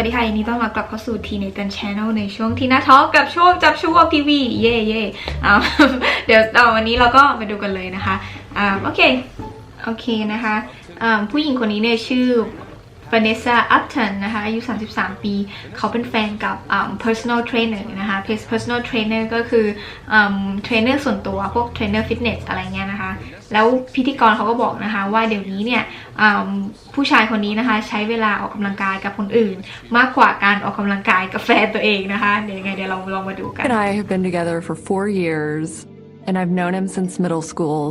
วัสดีค่ะยินดีต้อนรับกลับเข้าสู่ทีเนตันช n แนลในช่วงทีน่าทอ k กับช่วงจับช่วงทีวีเย่เย่อ่าเดี๋ยวเอาวันนี้เราก็ไปดูกันเลยนะคะอ่าโอเคโอเคนะคะอ่าผู้หญิงคนนี้เนี่ยชื่อ Vanessa Upton นนะคะอายุ 33 ปี เขาเป็นแฟนกับ personal trainer นะคะ personal trainer ก็คืออ่าเทรนเนอร์ส่วนตัวพวกเทรนเนอร์ฟิตเนสอะไรเงี้ยน แล้วพิธีกรเขาก็บอกนะคะ ว่าเดี๋ยวนี้เนี่ยผู้ชายคนนี้นะคะ ใช้เวลาออกกำลังกายกับคนอื่น มากกว่าการออกกำลังกายกับแฟนตัวเองนะคะเดี๋ยวยังไงเดี๋ยวเราลองมาดูกัน I have been together for four years, and I've known him since middle school.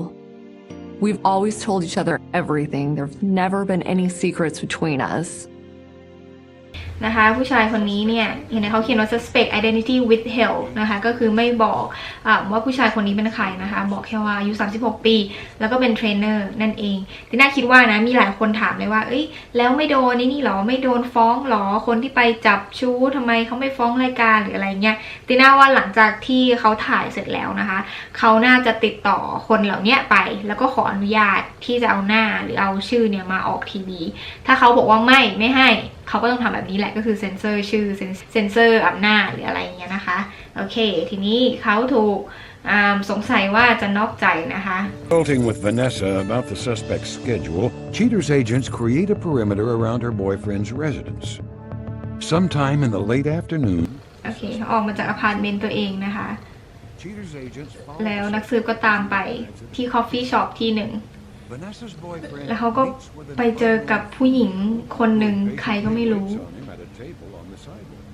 We've always told each other everything. There've never been any secrets between us. นะคะ ผู้ชายคนนี้เนี่ยเห็นไหมเขาเขียนว่า suspect identity withheld นะคะ ก็คือไม่บอกอว่าผู้ชายคนนี้เป็นใครนะคะ บอกแค่ว่าอายุ 36 ปี แล้วก็เป็นเทรนเนอร์นั่นเองติน่าคิดว่านะ มีหลายคนถามเลยว่า เอ้ย แล้วไม่โดนนี่นี่หรอ ไม่โดนฟ้องหรอ คนที่ไปจับชู้ทำไมเขาไม่ฟ้องรายการหรืออะไรเงี้ยติน่าว่าหลังจากที่เขาถ่ายเสร็จแล้วนะคะ เขาน่าจะติดต่อคนเหล่านี้ไป แล้วก็ขออนุญาตที่จะเอาหน้าหรือเอาชื่อเนี่ยมาออกทีวี ถ้าเขาบอกว่าไม่ไม่ให้ เขาก็ต้องทำแบบนี้แหละก็คือเซ็นเซอร์ชื่อเซ็นเซ็นเซอร์อับหน้าหรืออะไรอย่างเงี้ยนะคะ โอเค ทีนี้เขาถูกอ่าสงสัยว่าจะนอกใจนะคะ Consulting with Vanessa about the suspect's schedule, Cheater's agents create a perimeter around her boyfriend's residence. Sometime in the late afternoon, โอเคเขาออกมาจากอพาร์ตเมนต์ตัวเองนะคะ Cheater's agents แล้ว follow นักสืบก็ตามไปที่คอฟฟี่ช็อปที่หนึ่ง Vanessa's boyfriend แล้วเขาก็ meets with ไปเจอกับผู้หญิงคนหนึ่งใครก็ไม่รู้ on him at a table on the sidewalk.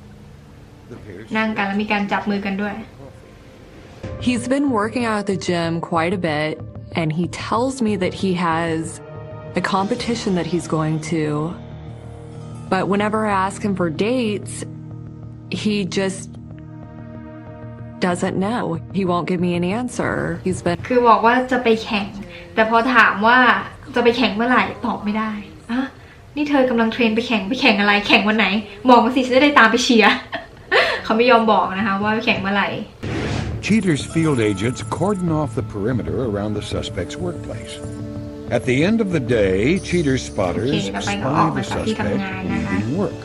The pair นั่งกันแล้วมีการจับมือกันด้วย He's been working out at the gym quite a bit, and he tells me that he has a competition that he's going to. But whenever I ask him for dates, he just doesn't know. He won't give me an answer. He's been คือบอกว่าจะไปแข่ง แต่พอถามว่าจะไปแข่งเมื่อไหร่ตอบไม่ได้อะ นี่เธอกำลังเทรนไปแข่งไปแข่งอะไร แข่งวันไหน บอกมาสิจะได้ตามไปเชียร์ เขาไม่ยอมบอกนะคะว่าไปแข่งเมื่อไหร่ Cheater's field agents cordon off the perimeter around the suspect's workplace. At the end of the day, Cheater's spotters Okay, kapag spy oo, the matapos suspect ka nga, naha. leaving work.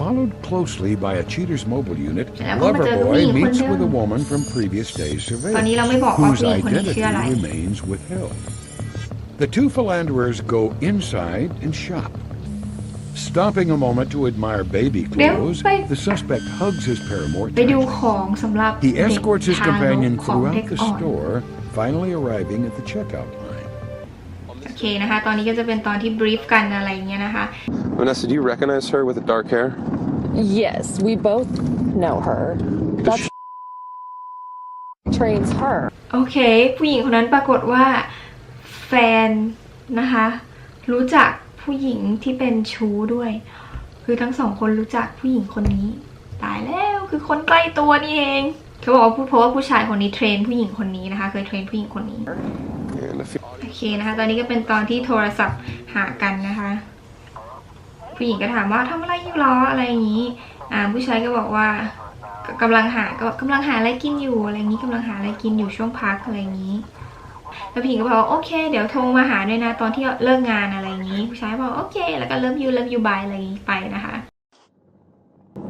Followed closely by a Cheater's mobile unit, Alam ko, madami Loverboy yung meets kunya. with a woman from previous day's ตอนนี้เราไม่บอก surveillance, ว่า whose ผู้หญิงคนนี้ identity ชื่ออะไร remains withheld. The two philanderers go inside and shop. Stopping a moment to admire baby clothes, wait. the suspect hugs his paramour ไปดู tightly. ของสำหรับ He เด็ก escorts his ทารก companion ของเด็ก throughout the อ่อน store, finally arriving at the checkout line. โอเคนะคะ ตอนนี้ก็จะเป็นตอนที่บรีฟกันอะไรอย่างเงี้ยนะคะ Vanessa, do you recognize her with the dark hair? Yes, we both know her. That's trains her. โอเค ผู้หญิงคนนั้นปรากฏว่า แฟนนะคะ รู้จักผู้หญิงที่เป็นชู้ด้วย คือทั้งสองคนรู้จักผู้หญิงคนนี้ ตายแล้วคือคนใกล้ตัวนี่เองเขาบอกว่าผู้เพราะว่าผู้ชายคนนี้เทรนผู้หญิงคนนี้นะคะ เคยเทรนผู้หญิงคนนี้โอเคนะคะ ตอนนี้ก็เป็นตอนที่โทรศัพท์หากันนะคะ ผู้หญิงก็ถามว่าทำอะไรอยู่หรออะไรอย่างนี้ อ่า ผู้ชายก็บอกว่ากกำลังหาก็กำลังหาอะไรกินอยู่อะไรอย่างนี้กำลังหาอะไรกินอยู่ช่วงพักอะไรอย่างนี้ แล้วผู้หญิงก็บอกว่าโอเค เดี๋ยวโทรมาหาด้วยนะตอนที่เลิกงานอะไรอย่างนี้ผู้ชายบอกโอเคแล้วก็เลิฟยูเลิฟยูบายอะไรอย่างนี้ไปนะคะ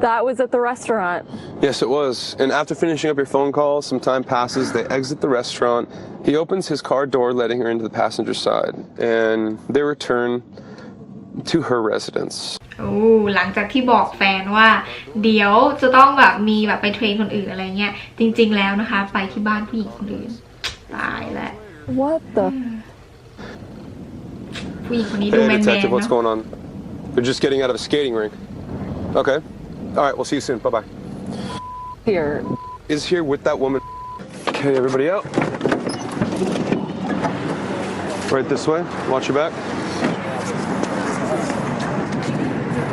That was at the restaurant. Yes, it was. And after finishing up your phone call, some time passes. They exit the restaurant. He opens his car door, letting her into the passenger side. And they return to her residence. โอ้หลังจากที่บอกแฟนว่า เดี๋ยวจะต้องแบบมีแบบไปเทรนคนอื่นอะไรเงี้ย จริง ๆ แล้วนะคะ ไปที่บ้านผู้หญิงคนอื่น ตายแล้ว What the? ผู้หญิงคนนี้ดู Hey, แมนๆ detective, what's เนาะ going on? They're just getting out of a skating rink. Okay. All right, we'll see you soon. Bye bye. Here. Is here with that woman. Okay, everybody out. Right this way. Watch your back.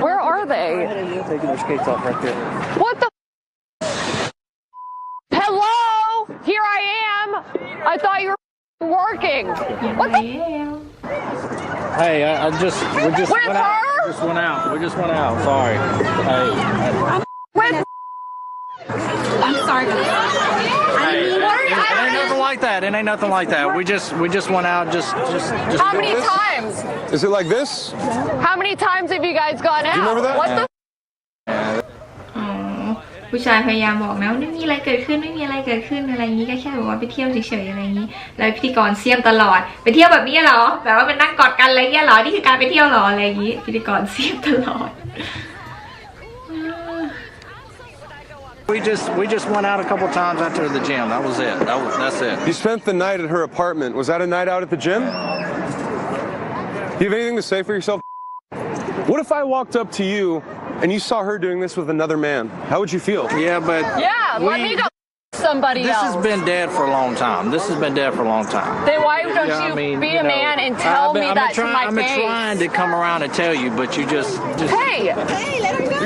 Where are they? Taking their skates off right there. working. What the? Hey, I, I just we just Where's went her? out. Just went out. We just went out. Sorry. Hey. I'm sorry. It, it ain't nothing like that. It ain't nothing like that. We just we just went out. Just just. just How many this? times? Is it like this? How many times have you guys gone out? Do you remember that? What the? ผู้ชายพยายามบอกนะว่าไม่มีอะไรเกิดขึ้นไม่มีอะไรเกิดขึ้นอะไรอย่างนี้ก็แค่แบบว่าไปเที่ยวเฉยๆอะไรอย่างนี้ แล้วพิธีกรเสียมตลอด ไปเที่ยวแบบนี้เหรอแบบว่าเป็นนั่งกอดกันอะไรเงี้ยเหรอนี่คือการไปเที่ยวเหรออะไรอย่างนี้ พิธีกรเสียมตลอด We just we just went out a couple times after the gym. That was it. That was that's it. You spent the night at her apartment. Was that a night out at the gym? Do you have anything to say for yourself? What if I walked up to you and you saw her doing this with another man? How would you feel? Yeah, but Yeah, let me go somebody This else. has been dead for a long time. This has been dead for a long time. then why don't Yeah, you I mean, be you a know, man and tell I've been, me I've that been trying, to my I've been face? trying to come around and tell you, but you just just Hey, Hey, let him go.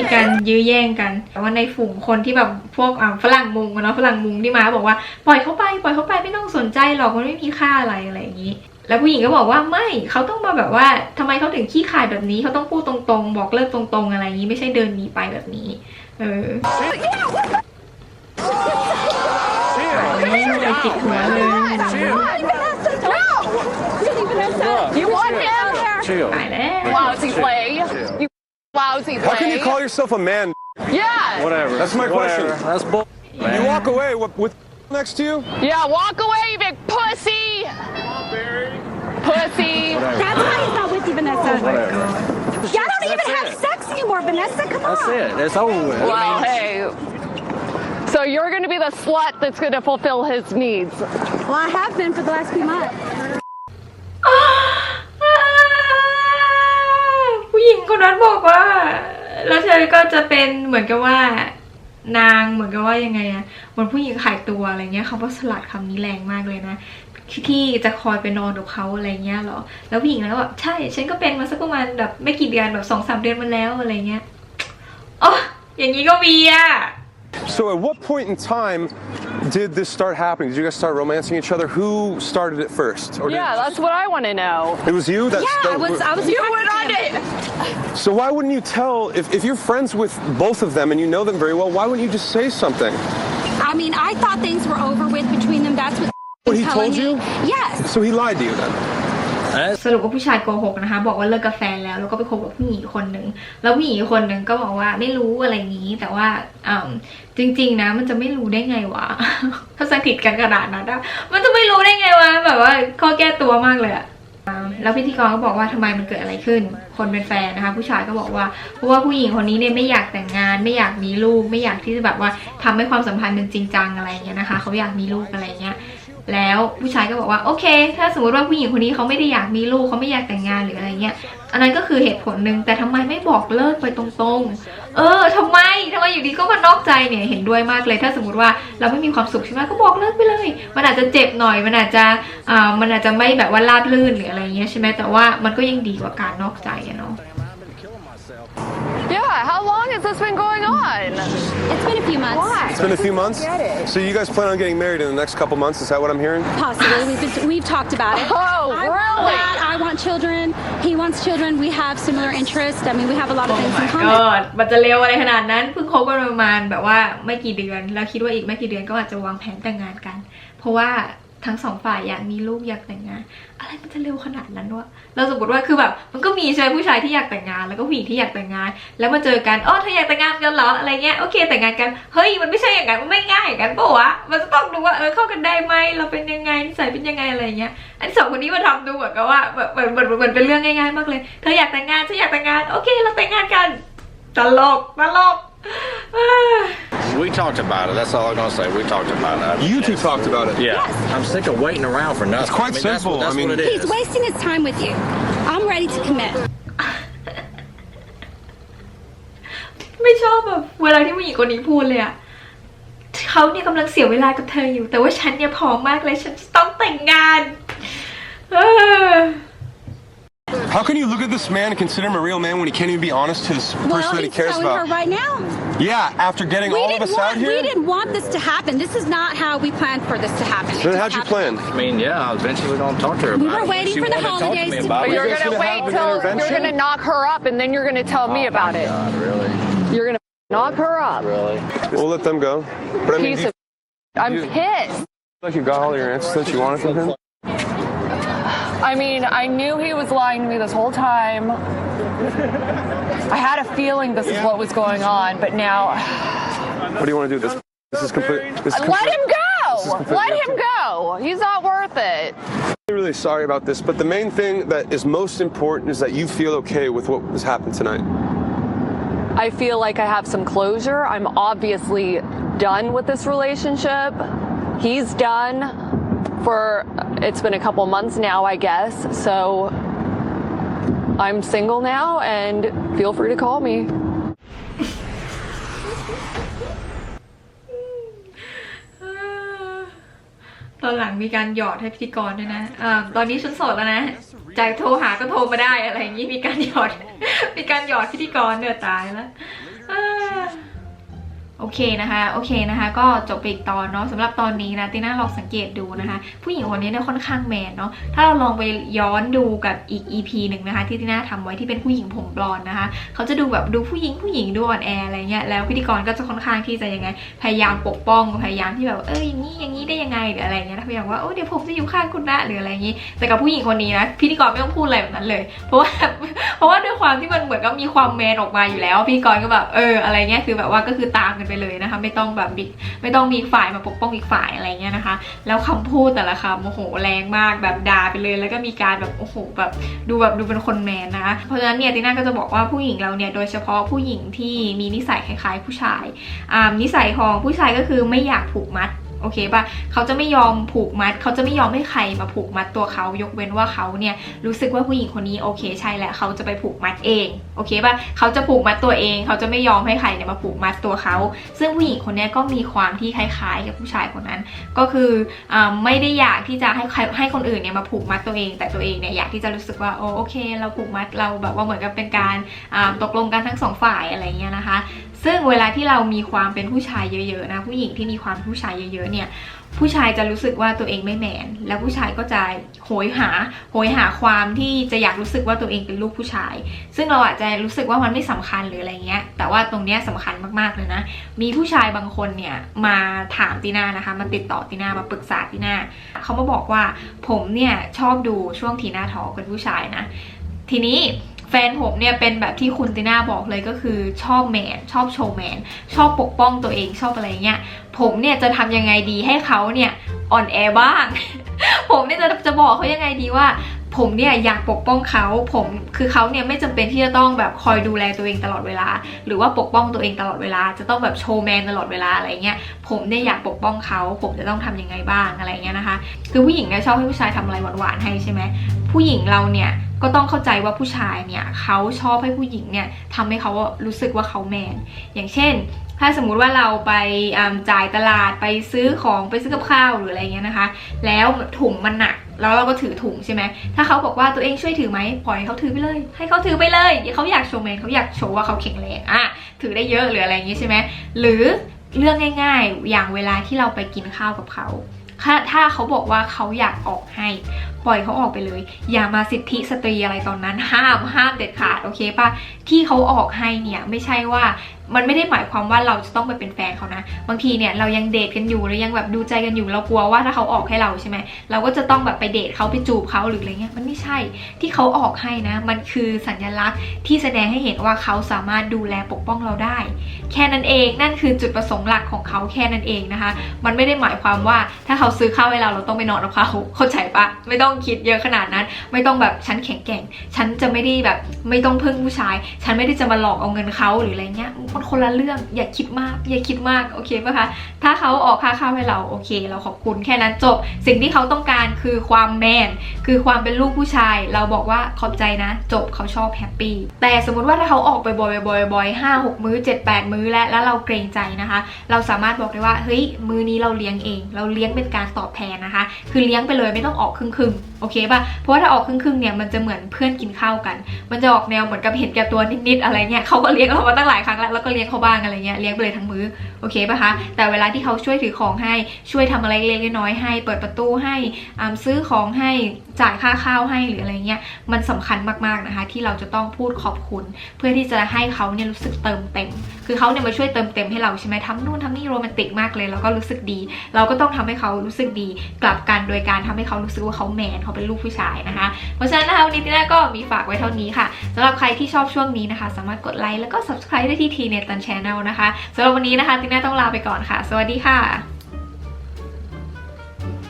มีการยื้อแย่งกัน แต่ว่าในฝูงคนที่แบบพวกอ่าฝรั่งมุงอะเนาะฝรั่งมุงที่มาบอกว่าปล่อยเขาไปปล่อยเขาไปไม่ต้องสนใจหรอกมันไม่มีค่าอะไรอะไรอย่างนี้แล้วผู้หญิงก็บอกว่าไม่เขาต้องมาแบบว่าทำไมเขาถึงขี้ขลาดแบบนี้เขาต้องพูดตรงๆ บอกเลิกตรงๆ อะไรอย่างนี้ไม่ใช่เดินหนีไปแบบนี้ เออไม่เลยจิกหัวเลย You want him? chill. ตายแล้ว Lousy play. You How can you call yourself a man? Yeah. Whatever. That's my Whatever. question. That's bull. You walk away with, with next to you? Yeah, walk away, you big pussy. Pussy. That's why he's not with you, Vanessa. Whatever. Y'all don't That's even have it. sex anymore, Vanessa. Come That's on. That's it. It's over with. I Well, mean, hey. So you're going to be the slut that's going to fulfill his needs. Well, I have been for the last few months. ก็จะเป็นเหมือนกับว่า นางเหมือนกับว่ายังไงอะเหมือนผู้หญิงขายตัวอะไรเงี้ยคำว่าสลัดคำนี้แรงมากเลยนะที่จะคอยไปนอนกับเขาอะไรเงี้ยเหรอ แล้วผู้หญิงแล้วแบบใช่ ฉันก็เป็นมาสักประมาณแบบไม่กี่เดือนแบบสองสามเดือนมาแล้วอะไรเงี้ยอ๋ออย่างนี้ก็มีอะ So at what point in time did this start happening? Did you guys start romancing each other? Who started it first? Or Yeah, that's what I want to know. it was you? That's, Yeah, I that- was. I was. You went on it. him. So why wouldn't you tell if, if you're friends with both of them and you know them very well? Why wouldn't you just say something? I mean, I thought things were over with between them. That's what. What, he telling told you? me. Yes. So he lied to you then. สรุปว่าผู้ชายโกหกนะคะ บอกว่าเลิกกับแฟนแล้ว แล้วก็ไปคบกับผู้หญิงคนหนึ่งแล้วผู้หญิงคนหนึ่งก็บอกว่าไม่รู้อะไรนี้ แต่ว่าอืมจริง ๆ นะ มันจะไม่รู้ได้ไงวะถ้าสนิทกันขนาดนั้นอะมันจะไม่รู้ได้ไงวะแบบว่าข้อแก้ตัวมากเลยอะแล้วพิธีกรก็บอกว่าทำไมมันเกิดอะไรขึ้น คนเป็นแฟนนะคะ ผู้ชายก็บอกว่าเพราะว่าผู้หญิงคนนี้เนี่ยไม่อยากแต่งงาน ไม่อยากมีลูก ไม่อยากที่จะแบบว่าทำให้ความสัมพันธ์เป็นจริงจังอะไรเงี้ยนะคะ เขาอยากมีลูกอะไรเงี้ย แล้วผู้ชายก็บอกว่าโอเค ถ้าสมมติว่าผู้หญิงคนนี้เขาไม่ได้อยากมีลูกเขาไม่อยากแต่งงานหรืออะไรเงี้ย อันนั้นก็คือเหตุผลหนึ่งแต่ทำไมไม่บอกเลิกไปตรงๆ เออทำไมทำไมอยู่ดีก็มานอกใจเนี่ยเห็นด้วยมากเลย ถ้าสมมติว่าเราไม่มีความสุขใช่ไหมก็บอกเลิกไปเลย มันอาจจะเจ็บหน่อย มันอาจจะอ่ามันอาจจะไม่แบบว่าราบลื่นหรืออะไรเงี้ยใช่ไหมแต่ว่ามันก็ยังดีกว่าการนอกใจอะเนาะ Yeah, how has this been going on? It's been a few months. Why? It's been a few months. So you guys plan on getting married in the next couple months? Is that what I'm hearing? Possibly. We've been, we've talked about it. Oh, I want really? that. I want children. He wants children. We have similar interests. I mean, we have a lot of things in ก็ common. มันจะเร็วอะไรขนาดนั้นเพิ่งคบกันประมาณแบบว่าไม่กี่เดือน แล้วคิดว่าอีกไม่กี่เดือนก็อาจจะวางแผนแต่งงานกัน เพราะว่า ทั้งสองฝ่ายอยากมีลูกอยากแต่งงาน อะไรมันจะเร็วขนาดนั้นวะเราสมมติว่าคือแบบมันก็มีใช่ผู้ชายที่อยากแต่งงาน แล้วก็ผู้หญิงที่อยากแต่งงาน แล้วมาเจอกันอ๋อเธออยากแต่งงานกันเหรออะไรเงี้ยโอเคแต่งงานกันเฮ้ยมันไม่ใช่อย่างนั้นมันไม่ง่ายอย่างนั้นปะวะมันจะต้องดูว่าเออเข้ากันได้ไหมเราเป็นยังไงนิสัยเป็นยังไงอะไรเงี้ยอันสองคนนี้มาทำดูเหมือนกับว่าแบบเหมือนเหมือนเหมือนเป็นเรื่องง่ายๆมากเลย เธออยากแต่งงานฉันอยากแต่งงานโอเค เราแต่งงานกันตลกตลก we talked about it. That's all I'm gonna say. We talked about it. You two talked about it. Yeah. I'm sick of waiting around for nothing. It's quite I mean, that's simple. what- That's, I mean- what it He's is. wasting his time with you. I'm ready to commit. ไม่ชอบแบบเวลาที่ผู้หญิงคนนี้พูดเลยอะเขาเนี่ยกำลังเสียเวลากับเธออยู่ แต่ว่าฉันเนี่ยพร้อมมากเลย ฉันจะต้องแต่ง How can you look at this man and consider him a real man when he can't even be honest to this person Well, that he he's cares telling her about? right now. Yeah, after getting We all of didn't us out want. We didn't want this to happen. This is not how we planned for this to happen. It Then how'd you plan? I mean, yeah, eventually we're gonna talk to her about We were waiting for the wanted to to holidays me to- about But it. you're gonna gonna wait have an till you're gonna knock her up, and then you're gonna tell me Oh, about my it. God, really? You're gonna knock her up. Really? We'll let them go. But I mean, Piece do you of. I'm you- pissed. like you got all your answers that you wanted from him? I mean, I knew he was lying to me this whole time. I had a feeling this is what was going on, but now What do you want to do? This this is complete. This is complete. let him go. Let him go. He's not worth it. I'm really sorry about this, but the main thing that is most important is that you feel okay with what has happened tonight. I feel like I have some closure. I'm obviously done with this relationship. He's done for it's been a couple months now, I guess. So I'm single now and feel free to call me. ตอนหลังมีการหยอดให้พิธีกรด้วยนะอ่าตอนนี้ฉันโสดแล้วนะจะโทรหาก็โทรมาได้อะไรอย่างนี้มีการหยอด มีการหยอดพิธีกรเนี่ยตายแล้ว โอเคนะคะโอเคนะคะ ก็จบไปอีกตอนเนาะสำหรับตอนนี้นะตีน่าลองสังเกตดูนะคะ ผู้หญิงคนนี้เนี่ยค่อนข้างแมนเนาะถ้าเราลองไปย้อนดูกับอีก EP หนึ่งนะคะ ที่ตีน่าทำไว้ที่เป็นผู้หญิงผมบลอนนะคะ เขาจะดูแบบดูผู้หญิงผู้หญิงดูอ่อนแออะไรเงี้ยแล้วพิธีกรก็จะค่อนข้างที่จะยังไง พยายามปกป้องพยายามที่แบบเอออย่างนี้อย่างนี้ได้ยังไงหรืออะไรเงี้ยพยายามว่าโอ้เดี๋ยวผมจะอยู่ข้างคุณนะหรืออะไรอย่างนี้ แต่กับผู้หญิงคนนี้นะพิธีกรไม่ต้องพูดอะไรแบบนั้นเลย เพราะว่าเพราะว่าด้วยความที่มันเหมือนกับมีความแมนออกมาอยู่แล้วพิธีกรก็แบบเอออะไรเงี้ยคือแบบว่าก็คือตามกันไปเลยนะคะ ไม่ต้องแบบบิ๊กไม่ต้องมีฝ่ายมาปกป้องอีกฝ่ายอะไรเงี้ยนะคะ แล้วคำพูดแต่ละคำโอ้โหแรงมากแบบด่าไปเลย แล้วก็มีการแบบโอ้โหแบบดูแบบดูเป็นคนแมนนะคะเพราะฉะนั้นเนี่ยติน่าก็จะบอกว่าผู้หญิงเราเนี่ยโดยเฉพาะผู้หญิงที่มีนิสัยคล้ายๆ ผู้ชายอ่านิสัยของผู้ชายก็คือไม่อยากผูกมัด โอเคป่ะเขาจะไม่ยอมผูกมัด เขาจะไม่ยอมให้ใครมาผูกมัดตัวเขายกเว้นว่าเขาเนี่ยรู้สึกว่าผู้หญิงคนนี้โอเคใช่แล้วเขาจะไปผูกมัดเองโอเคป่ะเขาจะผูกมัดตัวเอง เขาจะไม่ยอมให้ใครเนี่ยมาผูกมัดตัวเขา ซึ่งผู้หญิงคนนี้ก็มีความที่คล้ายๆ กับผู้ชายคนนั้น ก็คืออาไม่ได้อยากที่จะให้ใครให้คนอื่นเนี่ยมาผูกมัดตัวเอง แต่ตัวเองเนี่ยอยากที่จะรู้สึกว่าโอโอเค เราผูกมัดเราแบบว่าเหมือนกับเป็นการอ่าตกลงกันทั้งสองฝ่ายอะไรเงี้ยนะคะ ซึ่งเวลาที่เรามีความเป็นผู้ชายเยอะๆนะผู้หญิงที่มีความผู้ชายเยอะๆเนี่ยผู้ชายจะรู้สึกว่าตัวเองไม่แมน แล้วผู้ชายก็จะโหยหาโหยหาความที่จะอยากรู้สึกว่าตัวเองเป็นลูกผู้ชาย ซึ่งเราอาจจะรู้สึกว่ามันไม่สำคัญหรืออะไรเงี้ย แต่ว่าตรงเนี้ยสำคัญมากๆเลยนะ มีผู้ชายบางคนเนี่ยมาถามตีน่านะคะมาติดต่อตีน่ามาปรึกษาตีน่าเขามาบอกว่าผมเนี่ยชอบดูช่วงทีน่าทอเป็นผู้ชายนะ ทีนี้ แฟนผมเนี่ยเป็นแบบที่คุณติน่าบอกเลยก็คือชอบแมน ชอบโชว์แมน ชอบปกป้องตัวเองชอบอะไรเงี้ยผมเนี่ยจะทำยังไงดีให้เขาเนี่ยอ่อนแอบ้าง ผมเนี่ยจะจะบอกเขายังไงดีว่าผมเนี่ยอยากปกป้องเขาผมคือเขาเนี่ยไม่จำเป็นที่จะต้องแบบคอยดูแลตัวเองตลอดเวลา หรือว่าปกป้องตัวเองตลอดเวลา จะต้องแบบโชว์แมนตลอดเวลาอะไรเงี้ยผมเนี่ยอยากปกป้องเขา ผมจะต้องทำยังไงบ้างอะไรเงี้ยนะคะ คือผู้หญิงเนี่ยชอบให้ผู้ชายทำอะไรหวานๆให้ใช่ไหมผู้หญิงเราเนี่ย ก็ต้องเข้าใจว่าผู้ชายเนี่ยเขาชอบให้ผู้หญิงเนี่ยทำให้เขารู้สึกว่าเขาแมน อย่างเช่น ถ้าสมมุติว่าเราไปจ่ายตลาดไปซื้อของไปซื้อกับข้าวหรืออะไรเงี้ยนะคะ แล้วถุงมันหนักแล้วเราก็ถือถุงใช่ไหม ถ้าเขาบอกว่าตัวเองช่วยถือไหมปล่อยเขาถือไปเลย ให้เขาถือไปเลยเขาอยากโชว์แมนเขาอยากโชว์ว่าเขาแข็งแรงอะถือได้เยอะหรืออะไรอย่างงี้ใช่ไหมหรือเรื่องง่าย ๆ อย่างเวลาที่เราไปกินข้าวกับเขาถ้าถ้าเขาบอกว่าเขาอยากออกให้ปล่อยเขาออกไปเลย อย่ามาสิทธิสตรีอะไรตอนนั้น ห้ามห้ามเด็ดขาดโอเคปะที่เขาออกให้เนี่ยไม่ใช่ว่ามันไม่ได้หมายความว่าเราจะต้องไปเป็นแฟนเขานะ บางทีเนี่ยเรายังเดทกันอยู่หรือยังแบบดูใจกันอยู่เรากลัวว่าถ้าเขาออกให้เราใช่ไหมเราก็จะต้องแบบไปเดทเขาไปจูบเขาหรืออะไรเงี้ยมันไม่ใช่ที่เขาออกให้นะ มันคือสัญลักษณ์ที่แสดงให้เห็นว่าเขาสามารถดูแลปกป้องเราได้ แค่นั้นเองนั่นคือจุดประสงค์หลักของเขาแค่นั้นเองนะคะ มันไม่ได้หมายความว่าถ้าเขาซื้อข้าวให้เราเราต้องไปนอนกับเขาเข้าใจปะไม่ต้ององคิดเยอะขนาดนั้น ไม่ต้องแบบฉันแข็งแกร่ง ฉันจะไม่ได้แบบไม่ต้องพึ่งผู้ชาย ฉันไม่ได้จะมาหลอกเอาเงินเขาหรืออะไรเงี้ยมันคนละเรื่องอย่าคิดมากอย่าคิดมากโอเคปะคะถ้าเขาออกค่าข้าวให้เราโอเค เราขอบคุณแค่นั้นจบ สิ่งที่เขาต้องการคือความแมนคือความเป็นลูกผู้ชาย เราบอกว่าขอบใจนะ จบเขาชอบแฮปปี้แต่สมมติว่าถ้าเขาออกไปบ่อยๆบ่อยห้าหกมื้อเจ็ดแปดมื้อแล้วแล้วเราเกรงใจนะคะ เราสามารถบอกได้ว่าเฮ้ยมื้อนี้เราเลี้ยงเอง เราเลี้ยงเป็นการตอบแทนนะคะ คือเลี้ยงไปเลยไม่ต้องออกครึ่งโอเคป่ะ เพราะว่าถ้าออกครึ่งๆเนี่ยมันจะเหมือนเพื่อนกินข้าวกัน มันจะออกแนวเหมือนกับเห็นแก่ตัวนิดๆอะไรเงี้ยเขาก็เลี้ยงเรามาตั้งหลายครั้งแล้วแล้วก็เลี้ยงเขาบ้างอะไรเงี้ยเลี้ยงไปเลยทั้งมื้อโอเคป่ะคะแต่เวลาที่เขาช่วยถือของให้ช่วยทำอะไรเล็กๆน้อยๆให้ เปิดประตูให้อ่าซื้อของให้ จ่ายค่าข้าวให้หรืออะไรเงี้ยมันสำคัญมากๆนะคะ ที่เราจะต้องพูดขอบคุณ เพื่อที่จะให้เขาเนี่ยรู้สึกเติมเต็ม คือเขาเนี่ยมาช่วยเติมเต็มให้เราใช่ไหมทำนู่นทำนี่โรแมนติกมากเลยแล้วก็รู้สึกดี เราก็ต้องทำให้เขารู้สึกดี กลับกันโดยการทำให้เขารู้สึกว่าเขาแมนเขาเป็นลูกผู้ชายนะคะ เพราะฉะนั้นนะคะวันนี้ติน่าก็มีฝากไว้เท่านี้ค่ะสำหรับใครที่ชอบช่วงนี้นะคะ สามารถกดไลค์แล้วก็ subscribe ได้ที่ทีเนตันช n แนลนะคะสำหรับวันนี้นะคะติน่าต้องลาไปก่อนค่ะ สวัสดีค่ะ